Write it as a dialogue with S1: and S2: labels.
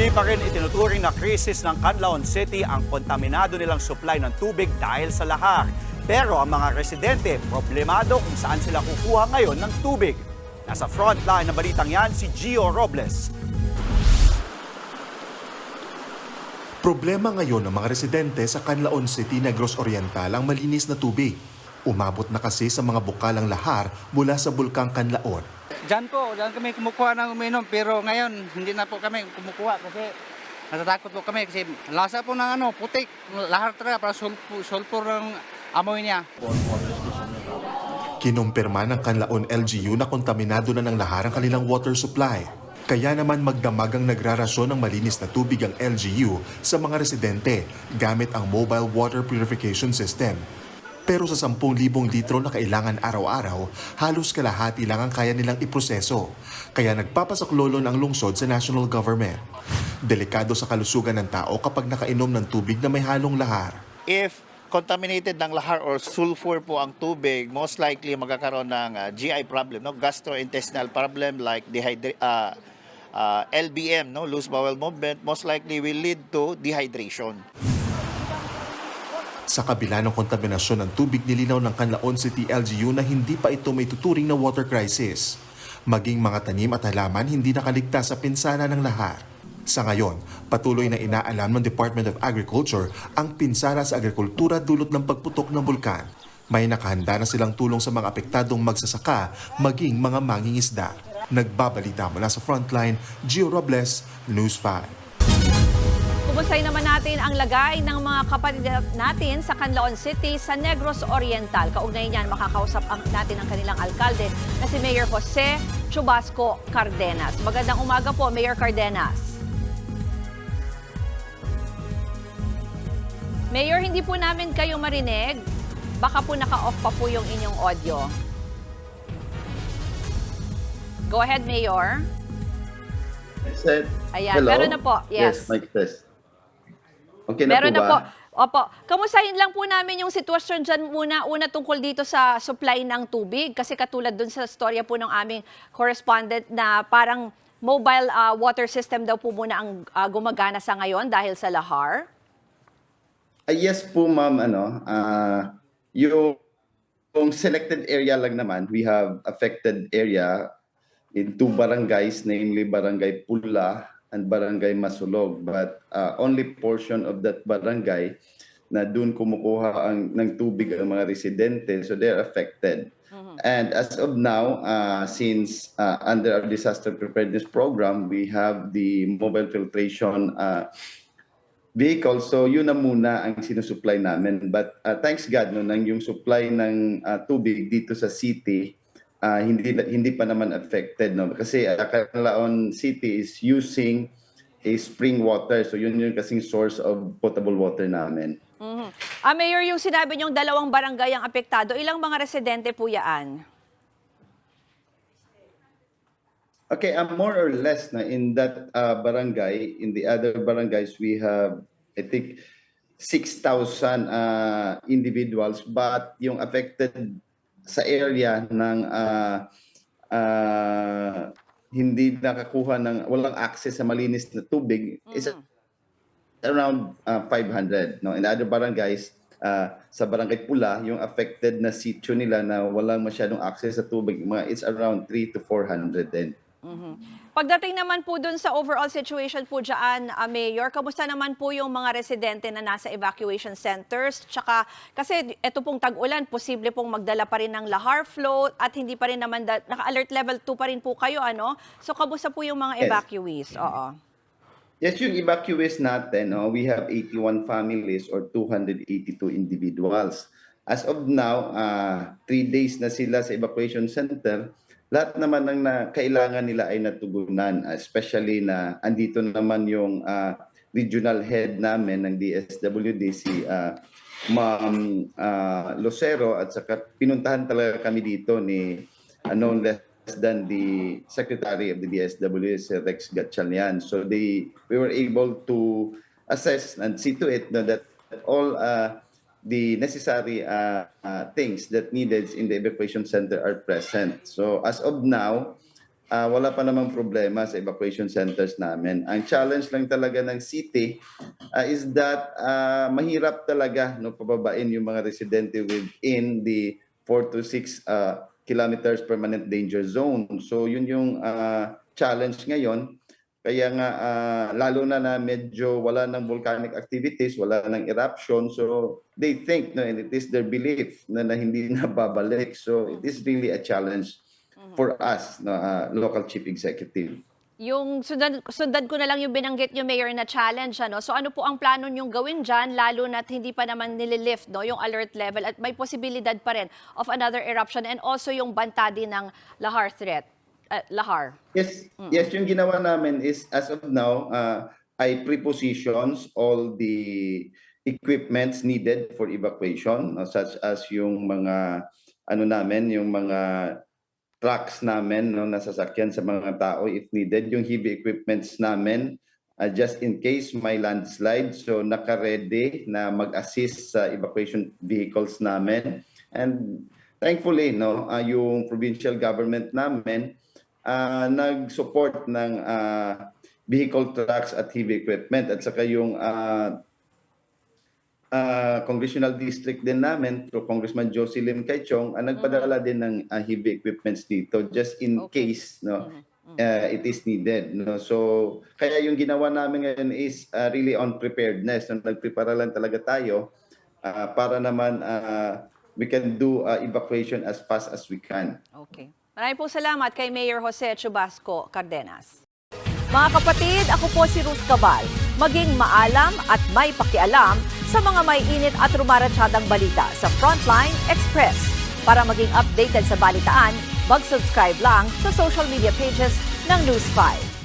S1: Hindi pa rin itinuturing na krisis ng Canlaon City ang kontaminado nilang supply ng tubig dahil sa lahar. Pero ang mga residente, problemado kung saan sila kukuha ngayon ng tubig. Nasa frontline ng balitang yan si Gio Robles.
S2: Problema ngayon ng mga residente sa Canlaon City, Negros Oriental ang malinis na tubig. Umabot na kasi sa mga bukalang lahar mula sa Bulkang Canlaon.
S3: Diyan po, diyan kami kumukuha ng uminom pero ngayon hindi na po kami kumukuha kasi natatakot po kami kasi lasa po ng ano, putik, lahar talaga para sulpur, sulpur ng amoy niya.
S2: Kinumpirma ng Canlaon LGU na kontaminado na ng lahar ang kanilang water supply. Kaya naman magdamagang nagrarasyon ng malinis na tubig ang LGU sa mga residente gamit ang mobile water purification system. Pero sa 10,000 litro na kailangan araw-araw, halos kalahati lang ang kaya nilang iproseso. Kaya nagpapasaklolo ng lungsod sa national government. Delikado sa kalusugan ng tao kapag nakainom ng tubig na may halong lahar.
S4: if contaminated ng lahar or sulfur po ang tubig, most likely magkakaroon ng uh, GI problem, no? gastrointestinal problem like dehydra- uh, uh, LBM, no? loose bowel movement, most likely will lead to dehydration.
S2: Sa kabila ng kontaminasyon ng tubig nilinaw ng Canlaon City LGU na hindi pa ito may tuturing na water crisis. Maging mga tanim at halaman hindi nakaligtas sa pinsala ng lahar. Sa ngayon, patuloy na inaalam ng Department of Agriculture ang pinsala sa agrikultura dulot ng pagputok ng bulkan. May nakahanda na silang tulong sa mga apektadong magsasaka, maging mga mangingisda. Nagbabalita mula sa frontline, Gio Robles, News 5.
S5: Kumusay naman natin ang lagay ng mga kapatid natin sa Canlaon City sa Negros Oriental. Kaugnay niyan, makakausap natin ang kanilang alkalde na si Mayor Jose Chubasco Cardenas. Magandang umaga po, Mayor Cardenas. Mayor, hindi po namin kayo marinig. Baka po naka-off pa po yung inyong audio. Go ahead, Mayor.
S6: Set.
S5: Ayan,
S6: Hello?
S5: meron na po. Yes.
S6: mic test. Okay na
S5: Meron
S6: po
S5: na
S6: ba?
S5: po. Opo. Kamustahin lang po namin yung sitwasyon dyan muna. Una tungkol dito sa supply ng tubig. Kasi katulad dun sa storya po ng aming correspondent na parang mobile ah, water system daw po muna ang ah, gumagana sa ngayon dahil sa lahar.
S6: Ah, yes po ma'am, ano, ah, yung, yung selected area lang naman, we have affected area in two barangays, namely Barangay Pula and Barangay Masulog. But ah, only portion of that barangay na doon kumukuha ang, ng tubig ang mga residente, so they're affected. And as of now, uh, since uh, under our disaster preparedness program, we have the mobile filtration uh, vehicle. So yun na muna ang sinusupply namin. But uh, thanks God, no, nang yung supply ng uh, tubig dito sa city, uh, hindi hindi pa naman affected. No? Kasi uh, Canlaon City is using a spring water. So yun yung kasing source of potable water namin.
S5: Mhm. Ah, Mayor, yung sinabi niyong dalawang barangay ang apektado, ilang mga residente po yaan?
S6: Okay, um, more or less na in that uh, barangay, in the other barangays, we have, I think, 6,000 uh, individuals, but yung affected sa area ng uh, uh, hindi nakakuha ng, walang access sa malinis na tubig, is around uh, 500. No? In other barangays, uh, sa Barangay Pula, yung affected na sitio nila na walang masyadong access sa tubig, mga it's around 3 to 400 din.
S5: Pagdating naman po dun sa overall situation po dyan, ah, Mayor, kamusta naman po yung mga residente na nasa evacuation centers? Tsaka, kasi ito pong tag-ulan, posible pong magdala pa rin ng lahar flow at hindi pa rin naman, naka-alert level 2 pa rin po kayo, ano? So, kamusta po yung mga
S6: Yes.
S5: evacuees? Oo.
S6: Yes, yung evacuees natin, no, we have 81 families or 282 individuals. As of now, uh, three days na sila sa evacuation center. Lahat naman ng na, kailangan nila ay natugunan, especially na andito naman yung uh, regional head namin ng DSWD, si uh, Ma'am uh, Lucero, at saka pinuntahan talaga kami dito ni uh, no less than the Secretary of the DSWD, si Rex Gatchalian. So they we were able to assess and see to it no, that all uh, the necessary uh, uh, things that needed in the evacuation center are present. So as of now, ah, wala pa namang problema sa evacuation centers namin. Ang challenge lang talaga ng city ah, is that ah, mahirap talaga no pababain yung mga residente within the 4 to 6 ah, kilometers permanent danger zone. So yun yung ah, challenge ngayon. Kaya nga ah, lalo na na medyo wala ng volcanic activities, wala ng eruption. So they think no and it is their belief na, na hindi na babalik. So it is really a challenge for us no ah, local chief executive.
S5: Yung sundan, sundan ko na lang yung binanggit nyo, Mayor, na challenge. Ano? So ano po ang plano nyong gawin dyan, lalo na't hindi pa naman nililift no, yung alert level at may posibilidad pa rin of another eruption and also yung banta din ng Lahar threat. Uh, Lahar.
S6: Yes, yes, yung ginawa namin is as of now, uh, I prepositions all the equipments needed for evacuation, uh, such as yung mga ano namin, yung mga trucks namin no, na sasakyan sa mga tao if needed, yung heavy equipments namin uh, just in case may landslide. So naka-ready na mag-assist sa evacuation vehicles namin. And thankfully, no, uh, yung provincial government namin uh, nag-support ng uh, vehicle trucks at heavy equipment at saka yung uh, uh, congressional district din namin through Congressman Josie Lim Kaichong ang nagpadala din ng uh, heavy equipments dito just in
S5: Okay.
S6: case no uh, it is needed no so kaya yung ginawa namin ngayon is uh, really on preparedness no? nagprepara lang talaga tayo uh, para naman uh, we can do uh, evacuation as fast as we can
S5: Okay. Maraming po salamat kay Mayor Jose Chubasco Cardenas. Mga kapatid, ako po si Ruth Cabal. Maging maalam at may pakialam sa mga may init at rumaratsyadang balita sa Frontline Express. Para maging updated sa balitaan, mag-subscribe lang sa social media pages ng News 5.